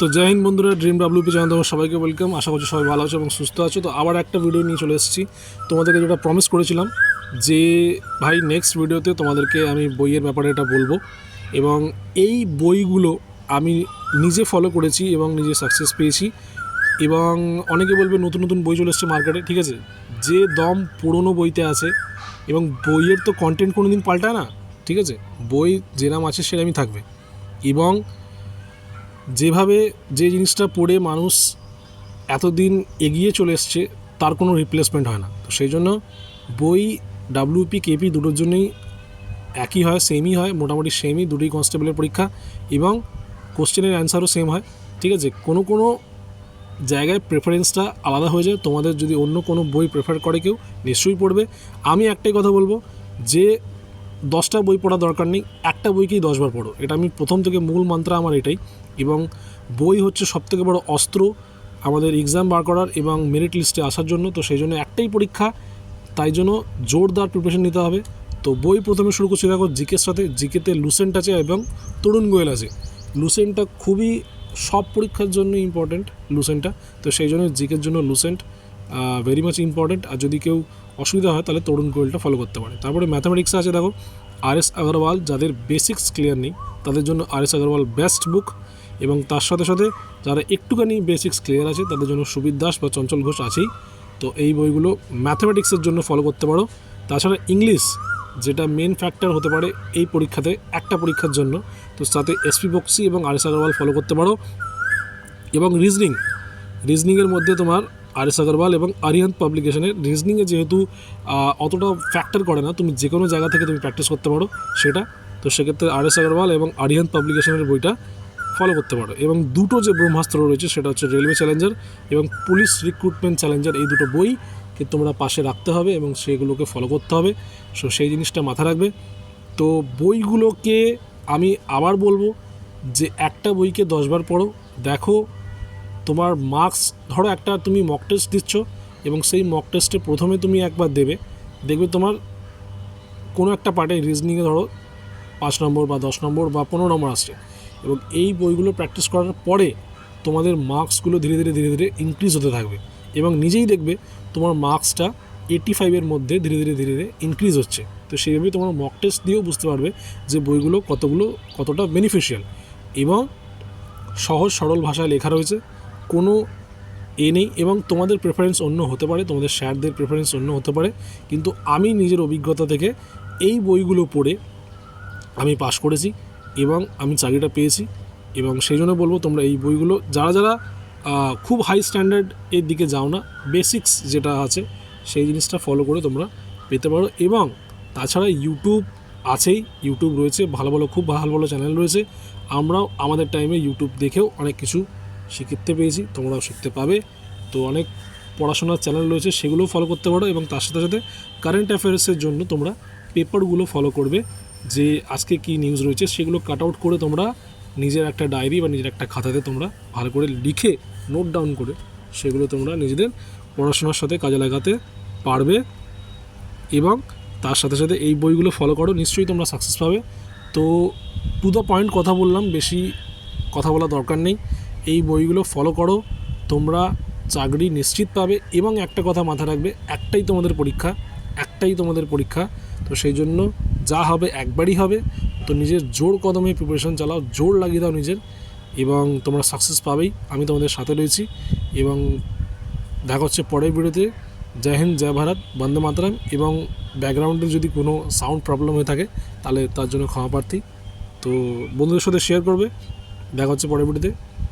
তো জয় হিন্দ বন্ধুরা dream WP channel তোমার সবাইকে ওয়েলকাম আশা করছি সবাই ভালো আছো এবং সুস্থ আছো। তো আবার একটা ভিডিও নিয়ে চলে এসেছি। তোমাদেরকে যেটা প্রমিস করেছিলাম, যে ভাই নেক্সট ভিডিওতে তোমাদেরকে আমি বইয়ের ব্যাপারে এটা বলব। এবং এই বইগুলো আমি নিজে ফলো করেছি এবং নিজে সাকসেস পেয়েছি। এবং অনেকে বলবে নতুন নতুন বই চলে এসছে মার্কেটে ঠিক আছে? যে দম পুরনো বইতে আছে এবং বইয়ের তো কন্টেন্ট কোনো দিন পাল্টায় না, ঠিক আছে? বই যেরাম আছে সেরামই থাকবে। এবং যেভাবে যে জিনিসটা পড়ে মানুষ এতদিন এগিয়ে চলে এসছে, তার কোনো রিপ্লেসমেন্ট হয় না। তো সেই জন্য বই ডাব্লিউপি কেপি দুটোর জন্যই একই হয় সেমই হয়, মোটামুটি সেমই দুটোই কনস্টেবলের পরীক্ষা এবং কোশ্চেনের অ্যান্সারও সেম হয়। ঠিক আছে? কোনো কোনো জায়গায় প্রেফারেন্সটা আলাদা হয়ে যায়। তোমাদের যদি অন্য কোনো বই প্রেফার করে কেউ, নিশ্চয়ই পড়বে। আমি একটাই কথা বলব যে দশটা বই পড়া দরকার নেই, একটা বইকেই দশবার পড়ো। এটা আমি প্রথম থেকে মূল মন্ত্র আমার এটাই। এবং বই হচ্ছে সবথেকে বড় অস্ত্র আমাদের এক্সাম বার করার এবং মেরিট লিস্টে আসার জন্য। তো সেই জন্য একটাই পরীক্ষা, তাই জন্য জোরদার প্রিপারেশন নিতে হবে। তো বই প্রথমে শুরু করছি, দেখো, জিকের সাথে, জিকেতে লুসেন্ট আছে এবং তরুণ গোয়েল আছে। লুসেন্টটা খুবই সব পরীক্ষার জন্য ইম্পর্ট্যান্ট লুসেন্টটা তো সেই জন্য জিকের জন্য লুসেন্ট ভেরি মাচ ইম্পর্টেন্ট আর যদি কেউ অসুবিধা হয়, তাহলে তরুণ গোয়েলটা ফলো করতে পারে। তারপরে ম্যাথামেটিক্সে আছে, দেখো আর এস আগরওয়াল যাদের বেসিক্স ক্লিয়ার নেই, তাদের জন্য R S Agarwal best book এবং তার সাথে সাথে যারা একটুখানি বেসিক্স ক্লিয়ার আছে, তাদের জন্য সুবির দাস বা চঞ্চল ঘোষ আছেই। তো এই বইগুলো ম্যাথামেটিক্সের জন্য ফলো করতে পারো। তাছাড়া ইংলিশ যেটা মেন ফ্যাক্টর হতে পারে এই পরীক্ষাতে, একটা পরীক্ষার জন্য। তো সাথে এসপি বক্সি এবং আর এস আগরওয়াল ফলো করতে পারো। এবং রিজনিং রিজনিংয়ের মধ্যে তোমার আর এস আগরওয়াল এবং আরিয়ান্ত পাবলিকেশনের রিজনিংয়ে যেহেতু অতটা ফ্যাক্টর করে না, তুমি যে কোনো জায়গা থেকে তুমি প্র্যাকটিস করতে পারো সেটা, তো সেক্ষেত্রে আর এস আগরওয়াল এবং আরিয়ান্ত পাবলিকেশনের বইটা ফলো করতে পারো। এবং দুটো যে ব্রহ্মাস্ত্র রয়েছে সেটা হচ্ছে রেলওয়ে চ্যালেঞ্জার এবং পুলিশ রিক্রুটমেন্ট চ্যালেঞ্জার এই দুটো বই কে তোমরা পাশে রাখতে হবে এবং সেগুলোকে ফলো করতে হবে। সো সেই জিনিসটা মাথায় রাখবে। তো বইগুলোকে আমি আবার বলব যে একটা বইকে দশবার পড়ো, দেখো তোমার মার্কস ধরো একটা তুমি মক টেস্ট দিচ্ছ এবং সেই মক টেস্টে প্রথমে তুমি একবার দেবে, দেখবে তোমার কোনো একটা পার্টে রিজনিংয়ে ধরো পাঁচ নম্বর বা দশ নম্বর বা পনেরো নম্বর আসছে এবং এই বইগুলো প্র্যাকটিস করার পরে তোমাদের মার্কসগুলো ধীরে ধীরে ধীরে ধীরে ইনক্রিজ হতে থাকবে এবং নিজেই দেখবে তোমার মার্কসটা এইটি ফাইভের মধ্যে ধীরে ধীরে ধীরে ধীরে ইনক্রিজ হচ্ছে। তো সেইভাবে তোমার মক টেস্ট দিয়েও বুঝতে পারবে যে বইগুলো কতগুলো কতটা বেনিফিশিয়াল এবং সহজ সরল ভাষায় লেখা রয়েছে। কোনো এ নেই এবং তোমাদের প্রেফারেন্স অন্য হতে পারে, তোমাদের স্যারদের প্রেফারেন্স অন্য হতে পারে, কিন্তু আমি নিজের অভিজ্ঞতা থেকে এই বইগুলো পড়ে আমি পাশ করেছি এবং আমি চাকরিটা পেয়েছি এবং সেই জন্য বলব তোমরা এই বইগুলো, যারা যারা খুব হাই স্ট্যান্ডার্ড এর দিকে যাও না বেসিক্স যেটা আছে সেই জিনিসটা ফলো করে তোমরা পেতে পারো এবং তাছাড়া ইউটিউব আছেই ইউটিউব রয়েছে, ভালো ভালো, খুব ভালো ভালো চ্যানেল রয়েছে, আমরাও আমাদের টাইমে ইউটিউব দেখেও অনেক কিছু শিখতে পেয়েছি, তোমরাও শিখতে পাবে। তো অনেক পড়াশোনার চ্যানেল রয়েছে, সেগুলোও ফলো করতে পারো এবং তার সাথে সাথে কারেন্ট অ্যাফেয়ার্সের জন্য তোমরা পেপারগুলো ফলো করবে। যে আজকে কি নিউজ রয়েছে, সেগুলো কাট আউট করে তোমরা নিজের একটা ডায়েরি বা নিজের একটা খাতাতে তোমরা ভালো করে লিখে নোট ডাউন করে সেগুলো তোমরা নিজেদের পড়াশোনার সাথে কাজে লাগাতে পারবে। এবং তার সাথে সাথে এই বইগুলো ফলো করো, নিশ্চয়ই তোমরা সাকসেস পাবে। তো টু দ্য পয়েন্ট কথা বললাম, বেশি কথা বলা দরকার নেই। এই বইগুলো ফলো করো। তোমরা চাকরি নিশ্চিত পাবে এবং একটা কথা মাথায় রাখবে, একটাই তোমাদের পরীক্ষা, একটাই তোমাদের পরীক্ষা। তো সেই জন্য যা হবে একবারই হবে। তো নিজের জোর কদমে প্রিপারেশন চালাও, জোর লাগিয়ে দাও নিজের এবং তোমরা সাকসেস পাবেই। আমি তোমাদের সাথে রয়েছি এবং দেখা হচ্ছে পরের ভিডিওতে। জয় হিন্দ, জয় ভারত, বন্দে মাতরম এবং ব্যাকগ্রাউন্ডে যদি কোনো সাউন্ড প্রবলেম হয়ে থাকে, তাহলে তার জন্য ক্ষমা প্রার্থী। তো বন্ধুদের সাথে শেয়ার করবে। দেখা হচ্ছে পরের ভিডিওতে।